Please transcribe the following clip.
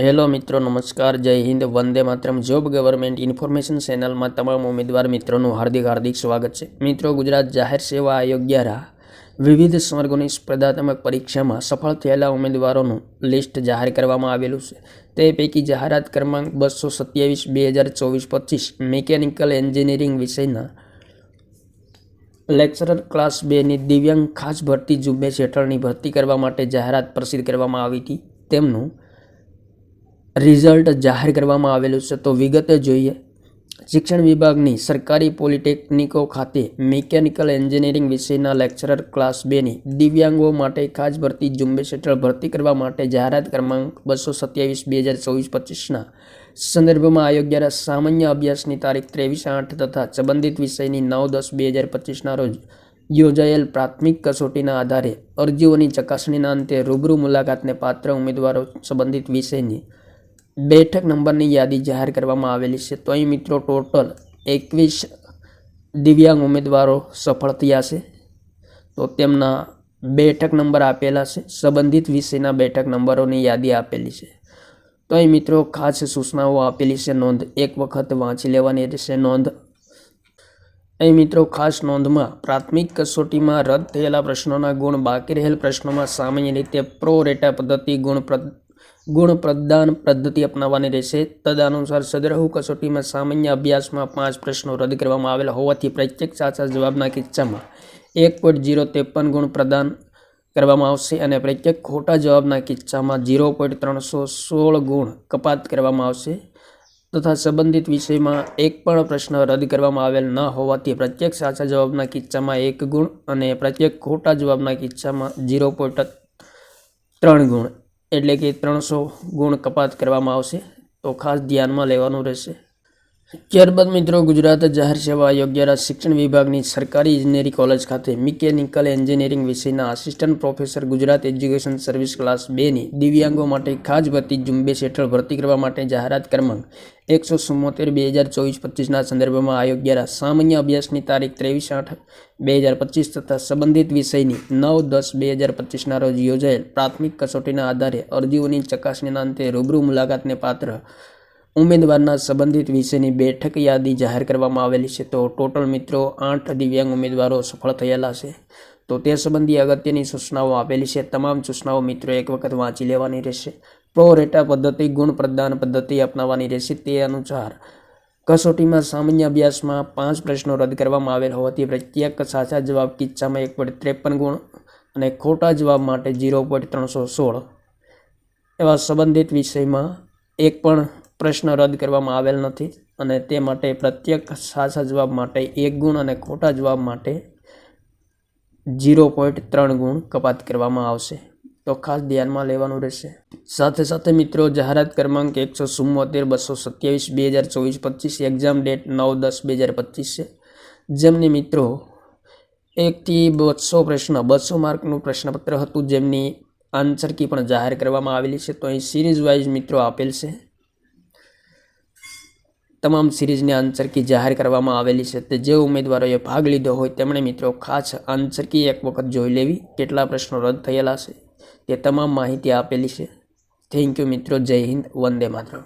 Hello મિત્રો, નમસ્કાર, જય હિન્દ, વંદે માત્રમ. જોબ ગવર્મેન્ટ ઇન્ફોર્મેશન ચેનલમાં તમામ ઉમેદવાર મિત્રોનું હાર્દિક હાર્દિક સ્વાગત છે. મિત્રો, ગુજરાત જાહેર સેવા આયોગ દ્વારા વિવિધ સ્વર્ગોની સ્પર્ધાત્મક પરીક્ષામાં સફળ થયેલા ઉમેદવારોનું લિસ્ટ જાહેર કરવામાં આવેલું છે. તે પૈકી જાહેરાત ક્રમાંક બસો સત્યાવીસ, બે હજાર ચોવીસ, પચીસ મિકેનિકલ એન્જિનિયરિંગ વિષયના લેક્ચરર ક્લાસ બેની દિવ્યાંગ ખાસ ભરતી ઝુંબેશ હેઠળની ભરતી કરવા માટે જાહેરાત પ્રસિદ્ધ કરવામાં આવી હતી. તેમનું રિઝલ્ટ જાહેર કરવામાં આવેલું છે. તો વિગતે જોઈએ. શિક્ષણ વિભાગની સરકારી પોલિટેકનિકો ખાતે મિકેનિકલ એન્જિનિયરિંગ વિષયના લેક્ચરર ક્લાસ બેની દિવ્યાંગો માટે ખાસ ભરતી ઝુંબેશ હેઠળ ભરતી કરવા માટે જાહેરાત ક્રમાંક બસો સત્યાવીસ, બે હજાર ચોવીસ, પચીસના સંદર્ભમાં આયોગ્ય સામાન્ય અભ્યાસની તારીખ ત્રેવીસ, આઠ તથા સંબંધિત વિષયની નવ, દસ, બે હજાર પચીસના રોજ યોજાયેલ પ્રાથમિક કસોટીના આધારે અરજીઓની ચકાસણીના અંતે રૂબરૂ મુલાકાતને પાત્ર ઉમેદવારો સંબંધિત વિષયની બેઠક નંબરની યાદી જાહેર કરવામાં આવેલી છે. તો અહીં મિત્રો, ટોટલ એકવીસ દિવ્યાંગ ઉમેદવારો સફળ થયા છે. તો તેમના બેઠક નંબર આપેલા છે. સંબંધિત વિષયના બેઠક નંબરોની યાદી આપેલી છે. તો અહીં મિત્રો, ખાસ સૂચનાઓ આપેલી છે. નોંધ એક વખત વાંચી લેવાની રહેશે. નોંધ અહીં મિત્રો, ખાસ નોંધમાં પ્રાથમિક કસોટીમાં રદ થયેલા પ્રશ્નોના ગુણ, બાકી રહેલ પ્રશ્નોમાં સામાન્ય રીતે પ્રો રેટા પદ્ધતિ ગુણ ગુણ પ્રદાન પદ્ધતિ અપનાવવાની રહેશે. તદનુસાર સદરહુ કસોટીમાં સામાન્ય અભ્યાસમાં પાંચ પ્રશ્નો રદ કરવામાં આવેલા હોવાથી પ્રત્યેક સાચા જવાબના કિસ્સામાં એક પોઈન્ટ જીરો ત્રેપન ગુણ પ્રદાન કરવામાં આવશે અને પ્રત્યેક ખોટા જવાબના કિસ્સામાં ઝીરો પોઈન્ટ ત્રણસો સોળ ગુણ કપાત કરવામાં આવશે. તથા સંબંધિત વિષયમાં એક પણ પ્રશ્ન રદ કરવામાં આવેલ ન હોવાથી પ્રત્યેક સાચા જવાબના કિસ્સામાં એક ગુણ અને પ્રત્યેક ખોટા જવાબના કિસ્સામાં ઝીરો પોઈન્ટ ત્રણ ગુણ. એટલે કે ત્રણસો ગુણ કપાત કરવામાં આવશે. તો ખાસ ધ્યાનમાં લેવાનું રહેશે. ત્યારબાદ મિત્રો ગુજરાત જાહેર સેવા આયોગ દ્વારા શિક્ષણ વિભાગની સરકારી ઇજનેરી કોલેજ ખાતે મિકેનિકલ એન્જિનિયરિંગ વિષયના assistant professor Gujarat education service class બેની દિવ્યાંગો માટે ખાસ ભરતી ઝુંબેશ હેઠળ ભરતી કરવા માટે જાહેરાત ક્રમાંક એકસો ચુમ્મોતેર બે હજાર ચોવીસ પચીસના સંદર્ભમાં આયોગ દ્વારા સામાન્ય અભ્યાસની તારીખ ત્રેવીસ આઠ, બે હજાર પચીસ તથા સંબંધિત વિષયની નવ દસ, બે હજાર પચીસના રોજ યોજાયેલ પ્રાથમિક કસોટીના આધારે અરજીઓની ચકાસણીના અંતે રૂબરૂ મુલાકાતને પાત્ર ઉમેદવારના સંબંધિત વિષયની બેઠક યાદી જાહેર કરવામાં આવેલી છે. તો ટોટલ મિત્રો આઠ દિવ્યાંગ ઉમેદવારો સફળ થયેલા છે. તો તે સંબંધી અગત્યની સૂચનાઓ આપેલી છે. તમામ સૂચનાઓ મિત્રો એક વખત વાંચી લેવાની રહેશે. પ્રો રેટા પદ્ધતિ, ગુણ પ્રદાન પદ્ધતિ અપનાવવાની રહેશે તે અનુસાર કસોટીમાં સામાન્ય અભ્યાસમાં પાંચ પ્રશ્નો રદ કરવામાં આવેલ હોવાથી પ્રત્યેક સાચા જવાબ કિસ્સામાં એક પોઈન્ટ ત્રેપન ગુણ અને ખોટા જવાબ માટે ઝીરો પોઈન્ટ ત્રણસો સોળ. એવા સંબંધિત વિષયમાં એક પણ પ્રશ્ન રદ કરવામાં આવેલ નથી અને તે માટે પ્રત્યેક સાચા જવાબ માટે એક ગુણ અને ખોટા જવાબ માટે ઝીરો પોઈન્ટ ત્રણ ગુણ કપાત કરવામાં આવશે. તો ખાસ ધ્યાનમાં લેવાનું રહેશે. સાથે સાથે મિત્રો, જાહેરાત ક્રમાંક એકસો ચુમ્મોતેર બસો સત્યાવીસ, બે હજાર ચોવીસ, પચીસ એક્ઝામ ડેટ નવ દસ, બે હજાર પચીસ છે. જેમની મિત્રો, એકથી બસો પ્રશ્ન, બસો માર્કનું પ્રશ્નપત્ર હતું, જેમની આન્સર કી પણ જાહેર કરવામાં આવેલી છે. તો અહીં સિરીઝ વાઇઝ મિત્રો આપેલ છે. તમામ સિરીઝની આન્સર કી જાહેર કરવામાં આવેલી છે તે જે ઉમેદવારોએ ભાગ લીધો હોય તેમણે મિત્રો ખાસ આન્સર કી એક વખત જોઈ લેવી કેટલા પ્રશ્નો રદ થયેલા છે તે તમામ માહિતી આપેલી છે. થેન્ક યુ મિત્રો. જય હિન્દ. વંદે માતરમ.